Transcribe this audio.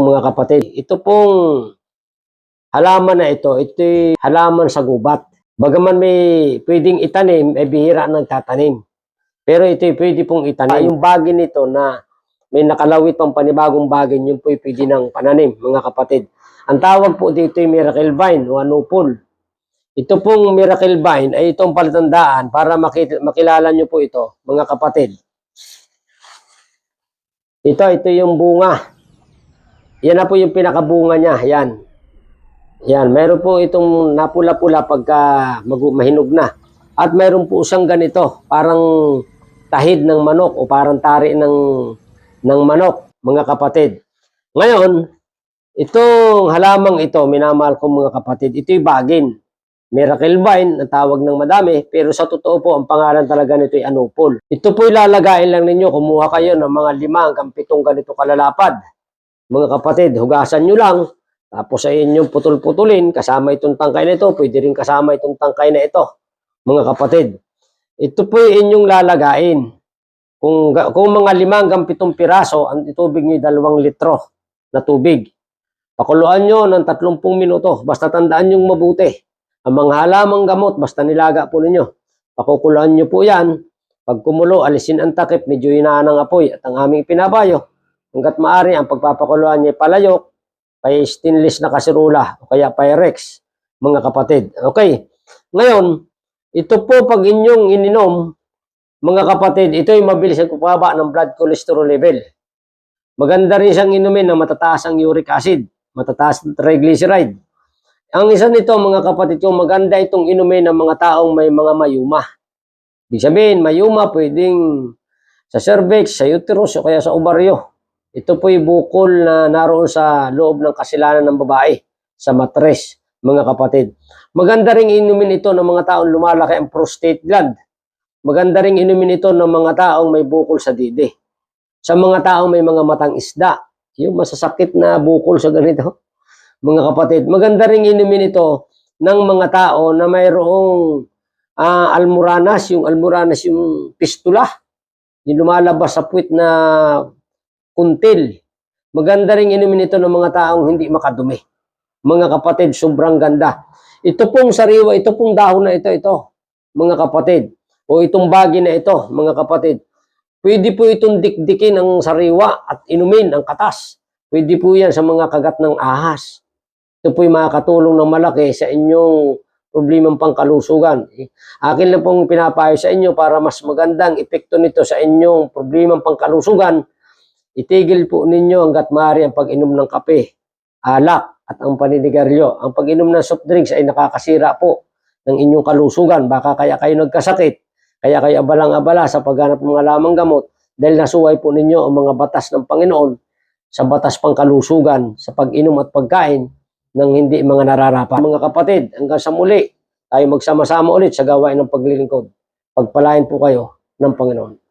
mga kapatid. Ito pong halaman na ito, ito halaman sa gubat. Bagaman may pwedeng itanim, ay bihira ang nagtatanim. Pero ito pwede pong itanim. Yung bagay nito na may nakalawit pang panibagong bagay, yun po pwede ng pananim, mga kapatid. Ang tawag po dito ay miracle vine o anupol. Ito pong miracle vine ay itong palatandaan para makilala nyo po ito, mga kapatid. Ito, ito yung bunga. Yan na po yung pinakabunga niya. Yan. Yan. Meron po itong napula-pula pagka mahinog na. At meron po siyang ganito. Parang tahid ng manok o parang tari ng, ng manok, mga kapatid. Ngayon, itong halamang ito, minamahal ko mga kapatid, ito'y bagin. Miracle vine, ang tawag ng madami, pero sa totoo po, ang pangalan talaga nito ay anupol. Ito po ilalagain lang ninyo, kumuha kayo ng mga lima hanggang pitong ganito kalalapad. Mga kapatid, hugasan nyo lang, tapos sa inyong putol-putulin, kasama itong tangkay na ito, pwede rin kasama itong tangkay na ito. Mga kapatid, ito po inyong lalagain. Kung, kung mga lima hanggang pitong piraso, ang itubig nyo ay dalawang litro na tubig. Pakuluan nyo ng 30 minuto, basta tandaan nyo mabuti. Ang mga halamang gamot, basta nilaga po ninyo. Pakukuluan nyo po yan. Pag kumulo, alisin ang takip, medyo hinaan ng apoy at ang aming pinabayo. Hanggat maaari, ang pagpapakuluan niya ay palayok, kay stainless na kasirula o kaya Pyrex, mga kapatid. Okay. Ngayon, ito po pag inyong ininom, mga kapatid, ito ay mabilis ang kupaba ng blood cholesterol level. Maganda rin siyang inumin na matataas ang uric acid, matataas ang triglyceride. Ang isa nito, mga kapatid ko, maganda itong inumin ng mga taong may mga mayuma. Ibig sabihin, mayuma pwedeng sa cervix, sa uterus, o kaya sa ovaryo. Ito po'y bukol na naroon sa loob ng kasilanan ng babae, sa matres, mga kapatid. Maganda ring inumin ito ng mga taong lumalaki ang prostate gland. Maganda ring inumin ito ng mga taong may bukol sa didi. Sa mga taong may mga matang isda, yung masasakit na bukol sa ganito, mga kapatid. Maganda ring inumin ito ng mga tao na mayroong ah, almoranas, yung almoranas yung pistula, yung lumalabas sa puwit na kuntil. Maganda ring inumin ito ng mga taong hindi makadumi. Mga kapatid, sobrang ganda. Ito pong sariwa, ito pong dahon na ito, ito, mga kapatid. O itong bagi na ito, mga kapatid. Pwede po itong dikdikin ang sariwa at inumin ang katas. Pwede po yan sa mga kagat ng ahas. Ito po'y makakatulong ng malaki sa inyong problemang pangkalusugan. Akin lang pong pinapayo sa inyo para mas magandang epekto nito sa inyong problemang pangkalusugan. Itigil po ninyo hanggat maaari ang pag-inom ng kape, alak, at ang paninigarilyo. Ang pag-inom ng soft drinks ay nakakasira po ng inyong kalusugan. Baka kaya kayo nagkasakit, kaya kayo abalang-abala sa paghanap ng mga lamang gamot dahil nasuway po ninyo ang mga batas ng Panginoon sa batas pangkalusugan, sa pag-inom at pagkain ng hindi mga nararapat. Mga kapatid, hanggang sa muli, tayo magsama-sama ulit sa gawain ng paglilingkod. Pagpalain po kayo ng Panginoon.